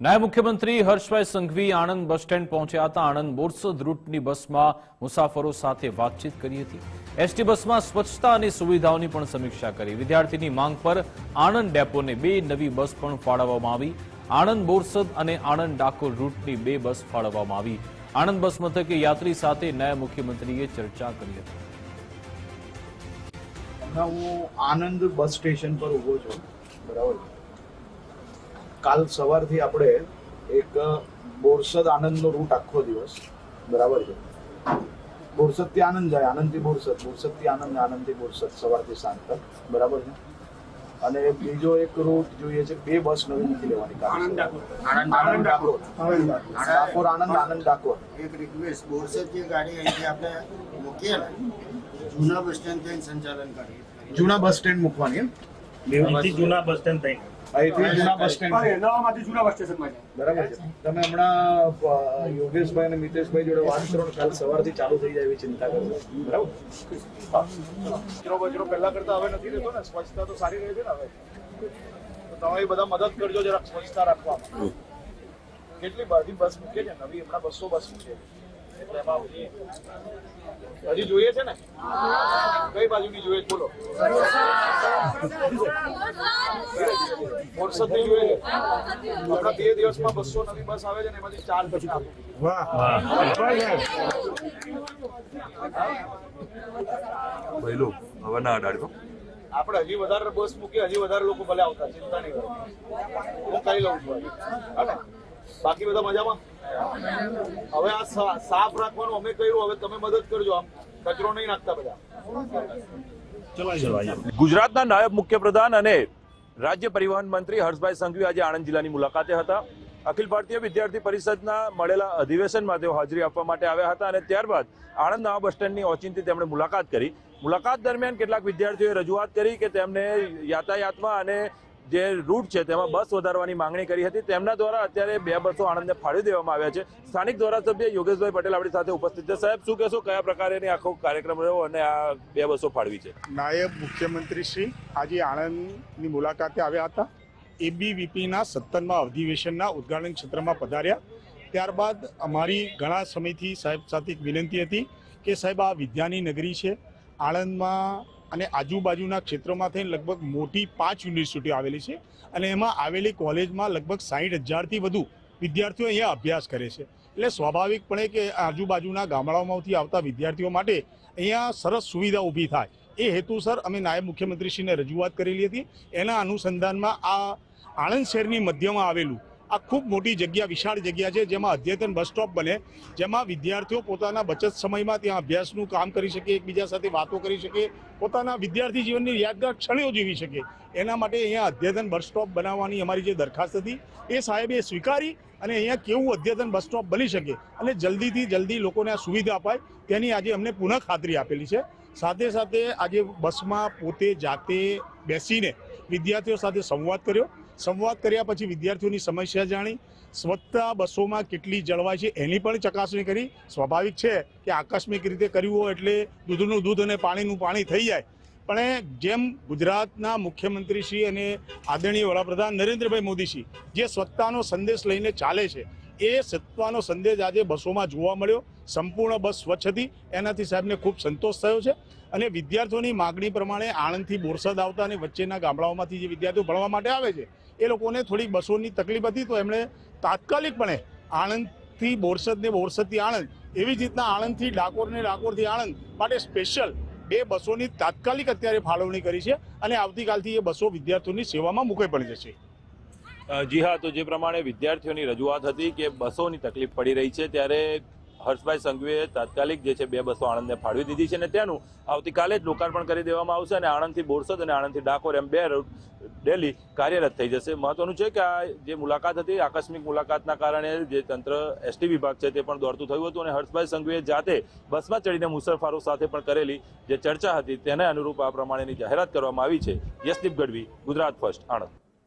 નાયબ મુખ્યમંત્રી Harshbhai Sanghvi Anand bus stand પહોંચ્યા હતા. આણંદ બોરસદ રૂટની બસમાં મુસાફરો સાથે વાતચીત કરી હતી. એસટી બસમાં સ્વચ્છતા અને સુવિધાઓની પણ સમીક્ષા કરી. વિદ્યાર્થીની માંગ પર આણંદ ડેપોને બે નવી બસ પણ ફાળવવામાં આવી. આણંદ બોરસદ અને આણંદ ડાકોર રૂટની બે બસ ફાળવવામાં આવી. આણંદ બસ મથકે યાત્રી સાથે નાયબ મુખ્યમંત્રીએ ચર્ચા કરી હતી. હું આણંદ બસ સ્ટેશન પર ઊભો છું. બરાબર? કાલ સવારથી આપણે એક બોરસદ આનંદનો રૂટ આખો દિવસ. બરાબર છે? બોરસદથી આનંદ જાય આનંદથી બોરસદ બોરસદથી આનંદ આનંદથી બોરસદ સવારથી સાંજ તક. બરાબર છે? અને બીજો એક રૂટ જોઈએ છે બે બસ નવી નથી લેવાની આનંદ આણંદ ડાકોર. આનંદ આનંદ ડાકોર. એક રિક્વેસ્ટ બોરસદ જે ગાડી અહીંથી આપણે મૂકીએ ને જૂના બસ સ્ટેન્ડ સંચાલન કરીએ. જૂના બસ સ્ટેન્ડ મૂકવાની એમ? બેવડીથી જૂના બસ સ્ટેન્ડ થઈ. અહીંથી જૂના બસ સ્ટેન્ડ. નવામાંથી જૂના બસ સ્ટેશનમાં જાય બરાબર છે. તમે હમણાં યોગેશભાઈ અને મિતેશભાઈ જોડે વાત કરો કાલ સવારથી ચાલુ થઈ જાય એવી ચિંતા કરો. બરાબર? કચરો બચરો પહેલા કરતા હવે નથી રહેતો ને સ્વચ્છતા તો સારી રહે છે ને હવે. તો તમે બધા મદદ કરજો જરાક સ્વચ્છતા રાખવામાં કેટલી બધી બસ મૂકે છે નવી હમણાં બસો બસ મૂકે છે. હજી જોઈએ છે ને? કઈ બાજુની જોઈએ? બોલો. બોલો નહીં જોઈએ હમણાં બે દિવસમાં બસો નવી બસ આવે છે ને એમાંથી ચાર પછી પહેલું હવે ના અડાડતો આપણે હજી વધારે બસ મૂકી હજી વધારે લોકો ભલે આવતા ચિંતા નહીં હું કરી લઉં છું હા બાકી બધા મજામાં? હવે આ સાફ રાખવાનું અમે કહ્યું હવે તમે મદદ કરજો આમ. કચરો નહીં નાખતા બધા. ગુજરાતના નાયબ મુખ્યપ્રધાન અને રાજ્ય પરિવહન મંત્રી હર્ષભાઈ સંઘવી આજે આણંદ જિલ્લાની મુલાકાતે હતા. અખિલ ભારતીય વિદ્યાર્થી પરિષદના મળેલા અધિવેશનમાં તેઓ હાજરી આપવા માટે આવ્યા હતા અને ત્યારબાદ આણંદ નવા બસ સ્ટેન્ડની ઓચિંતી તેમણે મુલાકાત કરી. મુલાકાત દરમિયાન કેટલાક વિદ્યાર્થીઓએ રજૂઆત કરી કે તેમને યાતાયાતમાં અને જે રૂટ છે તેમાં બસ વધારવાની માંગણી કરી હતી, તેમના દ્વારા અત્યારે બે બસો આણંદને ફાળવી દેવામાં આવ્યા છે. સ્થાનિક ધારાસભ્ય યોગેશભાઈ પટેલ આપણી સાથે ઉપસ્થિત છે. સાહેબ, શું કહેશો, કયા પ્રકારેની આખો કાર્યક્રમ રહ્યો અને આ બે બસો ફાળવી છે? નાયબ મુખ્યમંત્રી શ્રી આજે આણંદની મુલાકાતે આવ્યા હતા. એબીવીપીના સત્તરમાં અધિવેશનના ઉદ્ઘાટન ક્ષેત્રમાં પધાર્યા. ત્યારબાદ અમારી ઘણા સમયથી સાહેબ સાથે એક વિનંતી હતી કે સાહેબ, આ વિદ્યાની નગરી છે. આણંદમાં અને આજુબાજુના ક્ષેત્રોમાં થઈને લગભગ મોટી પાંચ યુનિવર્સિટી આવેલી છે અને એમાં આવેલી કોલેજમાં લગભગ સાહીઠ હજારથી વધુ વિદ્યાર્થીઓ અહીંયા અભ્યાસ કરે છે. એટલે સ્વાભાવિકપણે કે આજુબાજુના ગામડાઓમાંથી આવતા વિદ્યાર્થીઓ માટે અહીંયા સરસ સુવિધા ઊભી થાય. એ હેતુસર અમે નાયબ મુખ્યમંત્રીશ્રીને રજૂઆત કરેલી હતી. એના અનુસંધાનમાં આ આણંદ શહેરની મધ્યમાં આવેલું આ ખૂબ મોટી જગ્યા, વિશાળ જગ્યા છે, જેમાં અદ્યતન બસ સ્ટોપ બને, જેમાં વિદ્યાર્થીઓ પોતાના બચત સમયમાં ત્યાં અભ્યાસનું કામ કરી શકે, એકબીજા સાથે વાતો કરી શકે, પોતાના વિદ્યાર્થી જીવનની યાદગાર ક્ષણો જીવી શકે. એના માટે અહીંયા અદ્યતન બસ સ્ટોપ બનાવવાની અમારી જે દરખાસ્ત હતી, એ સાહેબે સ્વીકારી અને અહીંયા કેવું અદ્યતન બસ સ્ટોપ બની શકે અને જલ્દીથી જલ્દી લોકોને આ સુવિધા અપાય, તેની આજે અમને પુનઃ ખાતરી આપેલી છે. સાથે સાથે આજે બસમાં પોતે જાતે બેસીને વિદ્યાર્થીઓ સાથે સંવાદ કર્યો. સંવાદ કર્યા પછી વિદ્યાર્થીઓની સમસ્યા જાણી સ્વચ્છતા બસોમાં કેટલી જળવાય છે એની પણ ચકાસણી કરી. સ્વાભાવિક છે કે આકસ્મિક રીતે કર્યું હોય એટલે દૂધનું દૂધ અને પાણીનું પાણી થઈ જાય. પણ જેમ ગુજરાતના મુખ્યમંત્રીશ્રી અને આદરણીય વડાપ્રધાન નરેન્દ્રભાઈ મોદીશ્રી જે સ્વચ્છતાનો સંદેશ લઈને ચાલે છે એ સત્તાનો સંદેશ આજે બસોમાં જોવા મળ્યો. સંપૂર્ણ બસ સ્વચ્છ હતી. એનાથી સાહેબને ખૂબ સંતોષ થયો છે. અને વિદ્યાર્થીઓની માગણી પ્રમાણે આણંદથી બોરસદ આવતા અને વચ્ચેના ગામડાઓમાંથી જે વિદ્યાર્થીઓ ભણવા માટે આવે છે, એ લોકોને થોડીક બસોની તકલીફ હતી. તો એમણે તાત્કાલિકપણે આણંદથી બોરસદ ને બોરસદથી આણંદ, એવી જ રીતના આણંદથી ડાકોર ને ડાકોરથી આણંદ માટે સ્પેશિયલ બે બસોની તાત્કાલિક અત્યારે ફાળવણી કરી છે. અને આવતીકાલથી એ બસો વિદ્યાર્થીઓની સેવામાં મૂકાઈ પડી જશે. જી હા, તો જે પ્રમાણે વિદ્યાર્થીઓની રજૂઆત હતી કે બસોની તકલીફ પડી રહી છે, ત્યારે હર્ષભાઈ સંઘવીએ તાત્કાલિક જે છે બે બસો આણંદને ફાળવી દીધી છે અને તેનું આવતીકાલે જ લોકાર્પણ કરી દેવામાં આવશે અને આણંદથી બોરસદ અને આણંદથી ડાકોર એમ બે રૂટ ડેલી કાર્યરત થઈ જશે. મહત્વનું છે કે આ જે મુલાકાત હતી, આકસ્મિક મુલાકાતના કારણે જે તંત્ર એસટી વિભાગ છે તે પણ દોડતું થયું હતું અને હર્ષભાઈ સંઘવીએ જાતે બસમાં ચડીને મુસાફરો સાથે પણ કરેલી જે ચર્ચા હતી, તેને અનુરૂપ આ પ્રમાણેની જાહેરાત કરવામાં આવી છે. યશદીપ ગઢવી, ગુજરાત ફર્સ્ટ, આણંદ.